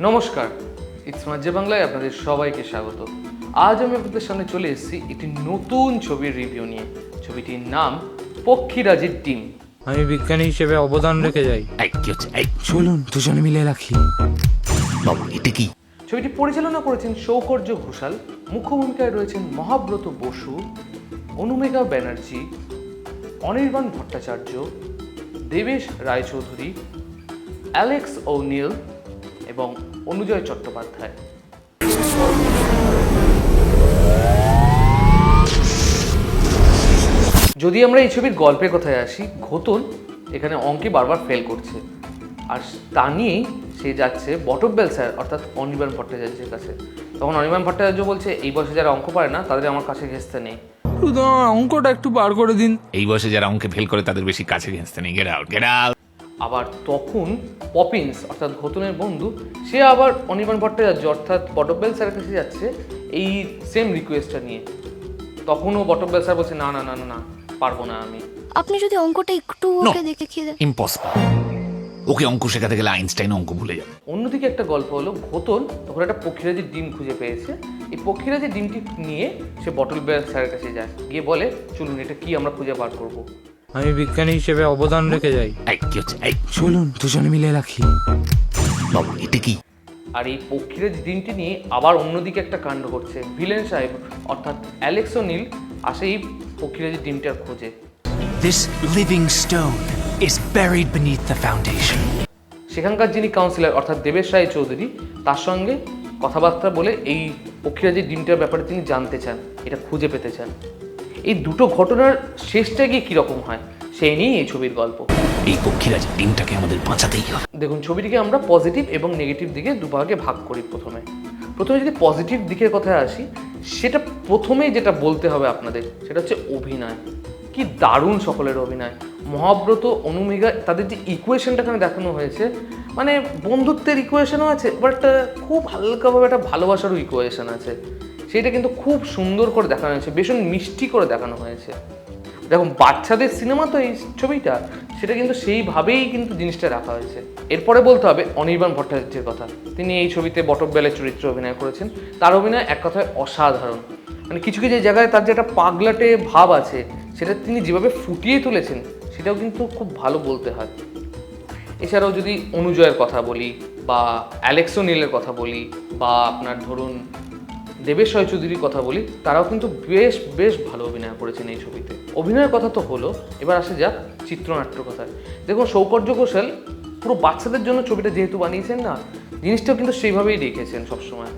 নমস্কার ইটস মাঝে বাংলায় আপনাদের সবাইকে স্বাগত। আজ আমি আপনাদের সামনে চলে এসেছি একটি নতুন ছবির রিভিউ নিয়ে। ছবিটির নাম পক্ষীরাজের ডিম। আমি বিজ্ঞানী হিসেবে অবদান রেখে যাই। এই কি হচ্ছে? এই চলুন দুজনে মিলে রাখি। বাবু এটা কি? ছবিটি পরিচালনা করেছেন সৌকর্য ঘোষাল মুখ্য ভূমিকায় রয়েছেন মহাব্রত বসু অনুমেঘা ব্যানার্জি অনির্বাণ ভট্টাচার্য দেবেশ রায়চৌধুরী অ্যালেক্স ও ওনিল এবং অনুজয় চট্টোপাধ্যায়। যদি আমরা এই ছবির গল্পের কথায় আসি ঘোতন এখানে অঙ্কে বারবার ফেল করছে। আর তা নিয়েই সে যাচ্ছে বটব্বেল স্যার অর্থাৎ অনির্বাণ ভট্টাচার্যের কাছে। তখন অনির্বাণ ভট্টাচার্য বলছে এই বয়সে যারা অঙ্ক পারে না তাদের আমার কাছে ঘেঁচতে নেই। অঙ্কটা একটু বার করে দিন। এই বয়সে যারা অঙ্কে ফেল করে তাদের বেশি কাছে ঘেঁচতে নেই। গেট আউট গেট আউট আবার তখন পপিন্স অর্থাৎ ঘোতনের বন্ধু সে আবার অনির্বাণ ভট্টাচার্য অর্থাৎ বটব্বেল স্যারের কাছে যাচ্ছে এই সেম রিকোয়েস্টটা নিয়ে। তখনও বটব্বেল স্যার বলছে না না না না না পারব না আমি। আপনি যদি অঙ্কটা একটু. ওকে দেখিয়ে দেন। ইম্পসিবল ওকে অঙ্ক শেখাতে গেলে আইনস্টাইন অঙ্ক ভুলে যাবে। অন্যদিকে একটা গল্প হলো ঘোতন তখন একটা পক্ষীরাজের ডিম খুঁজে পেয়েছে। এই পক্ষীরাজের ডিমটি নিয়ে সে বটল বেল স্যারের কাছে যায় গিয়ে বলে চলুন এটা কি আমরা খুঁজে বার করব? আমি বিজ্ঞানী হিসেবে অবদান রেখে যাই। এই কি হচ্ছে? এই চলুন দুজনে মিলে রাখি। বাবু এটা কি? আর এই পক্ষীরাজ ডিমটি নিয়ে আবার অন্যদিকে একটা কাণ্ড করছে ভিলেন সাহেব অর্থাৎ অ্যালেক্সো নীল আসে এই পক্ষীরাজের ডিমটার খোঁজে। This living stone is buried beneath the foundation. সেখানকার যিনি কাউন্সিলর অর্থাৎ দেবেশ রায় চৌধুরী তার সঙ্গে কথাবার্তা বলে এই পক্ষীরাজের ডিমটার ব্যাপারে তিনি জানতে চান এটা খুঁজে পেতে চান। এই দুটো ঘটনার শেষটা গিয়ে কীরকম হয়? সেই নিয়েই এই ছবির গল্প। এই পক্ষীরাজ ডিমটাকে আমাদের বাঁচাতেই হবে। দেখুন ছবিটিকে আমরা পজিটিভ এবং নেগেটিভ দিকে দুভাগে ভাগ করি প্রথমে। প্রথমে যদি পজিটিভ দিকের কথায় আসি সেটা প্রথমেই যেটা বলতে হবে আপনাদের সেটা হচ্ছে অভিনয়। কি দারুণ সকলের অভিনয়। মহাব্রত অনুমেঘা তাদের যে ইকুয়েশনটা এখানে দেখানো হয়েছে মানে বন্ধুত্বের ইকুয়েশনও আছে বাট খুব হালকাভাবে একটা ভালোবাসারও ইকুয়েশন আছে। সেটা কিন্তু খুব সুন্দর করে দেখানো হয়েছে, ভীষণ মিষ্টি করে দেখানো হয়েছে। দেখুন, বাচ্চাদের সিনেমা তো এই ছবিটা, সেটা কিন্তু সেইভাবেই কিন্তু জিনিসটা রাখা হয়েছে। এরপরে বলতে হবে অনির্বাণ ভট্টাচার্যের কথা। তিনি এই ছবিতে বটব্বেলের চরিত্রে অভিনয় করেছেন। তার অভিনয় এক কথায় অসাধারণ। মানে কিছু কিছু জায়গায় তার যে একটা পাগলাটে ভাব আছে, সেটা তিনি যেভাবে ফুটিয়ে তুলেছেন, সেটাও কিন্তু খুব ভালো বলতে হয়। এছাড়াও যদি অনুজয়ের কথা বলি বা অ্যালেক্সো নীলের কথা বলি বা আপনার ধরুন দেবেশ রয় চৌধুরীর কথা বলি, তারাও কিন্তু বেশ বেশ ভালো অভিনয় করেছেন এই ছবিতে। অভিনয়ের কথা তো হলো, এবার আসে যাক চিত্রনাট্য কথায় দেখুন, সৌকর্য ঘোষাল পুরো বাচ্চাদের জন্য ছবিটা যেহেতু বানিয়েছেন না, জিনিসটাও কিন্তু সেইভাবেই রেখেছেন সবসময়।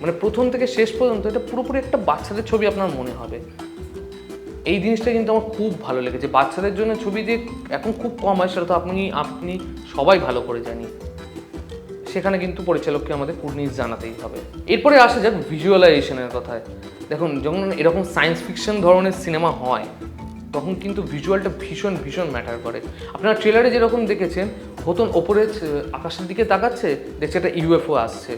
মানে প্রথম থেকে শেষ পর্যন্ত এটা পুরোপুরি একটা বাচ্চাদের ছবি আপনার মনে হবে। এই জিনিসটা কিন্তু আমার খুব ভালো লেগেছে। বাচ্চাদের জন্য ছবি যে এখন খুব কম হয়, সেটা তো আপনি আপনি সবাই ভালো করে জানি সেখানে কিন্তু পরিচালককে আমাদের কুর্নিশ জানাতেই হবে। এরপরে আসা যাক ভিজুয়ালাইজেশনের কথায়। দেখুন, যখন এরকম সায়েন্স ফিকশন ধরনের সিনেমা হয়, তখন কিন্তু ভিজুয়ালটা ভীষণ ভীষণ ম্যাটার করে। আপনারা ট্রেলারে যেরকম দেখেছেন, হতন ওপরে আকাশের দিকে তাকাচ্ছে, দেখছে একটা ইউএফও আসছে।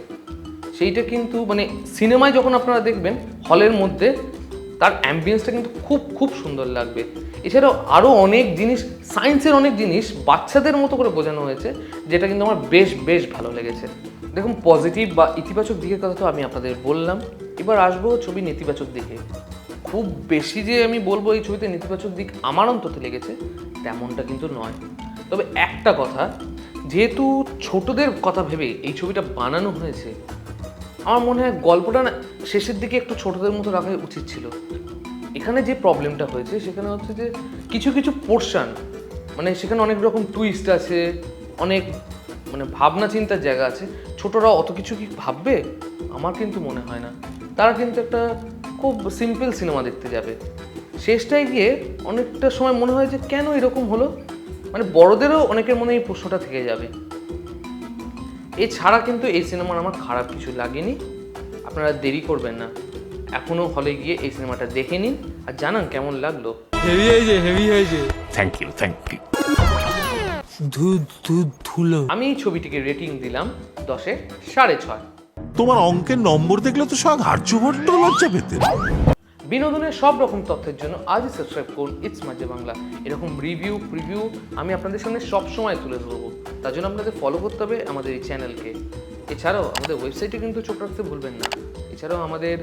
সেইটা কিন্তু মানে সিনেমায় যখন আপনারা দেখবেন হলের মধ্যে তার অ্যাম্বিয়েন্সটা কিন্তু খুব খুব সুন্দর লাগবে। এছাড়াও আরও অনেক জিনিস সায়েন্সের অনেক জিনিস বাচ্চাদের মতো করে বোঝানো হয়েছে, যেটা কিন্তু আমার বেশ বেশ ভালো লেগেছে। দেখুন পজিটিভ বা ইতিবাচক দিকের কথা তো আমি আপনাদের বললাম। এবার আসব ছবি নেতিবাচক দিকে। খুব বেশি যে আমি বলব এই ছবিতে নেতিবাচক দিক আমার অন্তত লেগেছে, তেমনটা কিন্তু নয়। তবে একটা কথা, যেহেতু ছোটদের কথা ভেবে এই ছবিটা বানানো হয়েছে, আমার মনে হয় গল্পটা না শেষের দিকে একটু ছোটদের মতো রাখা উচিত ছিল। এখানে যে প্রবলেমটা হয়েছে, সেখানে হচ্ছে যে কিছু কিছু পোর্শন মানে সেখানে অনেক রকম টুইস্ট আছে, অনেক মানে ভাবনা চিন্তার জায়গা আছে। ছোটরা অত কিছু কি ভাববে? আমার কিন্তু মনে হয় না। তারা কিন্তু একটা খুব সিম্পল সিনেমা দেখতে যাবে। শেষটায় গিয়ে অনেকটা সময় মনে হয় যে কেন এরকম হলো? মানে বড়দেরও অনেকের মনে এই প্রশ্নটা থেকে যাবে। এছাড়া কিন্তু এই সিনেমার আমার খারাপ কিছু লাগেনি। আপনারা দেরি করবেন না। এখনও হলে গিয়ে এই সিনেমাটা দেখে নিন আর জানান কেমন লাগল। হেভি হয়েছে হেভি হয়েছে। থ্যাংক ইউ থ্যাংক ইউ ধুলো। আমি এই ছবিটিকে রেটিং দিলাম দশে সাড়ে ছয়। তোমার অঙ্কের নম্বর দেখলে তো সব হার্চু ভট্ট লজ্জা পেতে। বিনোদনের সব রকম তথ্যের জন্য আজই সাবস্ক্রাইব করুন ইটস মাঝে বাংলা এরকম রিভিউ প্রিভিউ আমি আপনাদের সামনে সবসময় তুলে ধরবো। তার জন্য আপনাদের ফলো করতে হবে আমাদের এই চ্যানেলকে এছাড়াও আমাদের ওয়েবসাইটে কিন্তু চোখ রাখতে ভুলবেন না। এছাড়াও আমাদের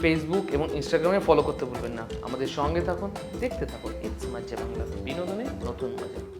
ফেসবুক এবং ইনস্টাগ্রামে ফলো করতে ভুলবেন না। আমাদের সঙ্গে থাকুন, দেখতে থাকুন ইটস মাঝে বাংলা বিনোদনে নতুন মজা।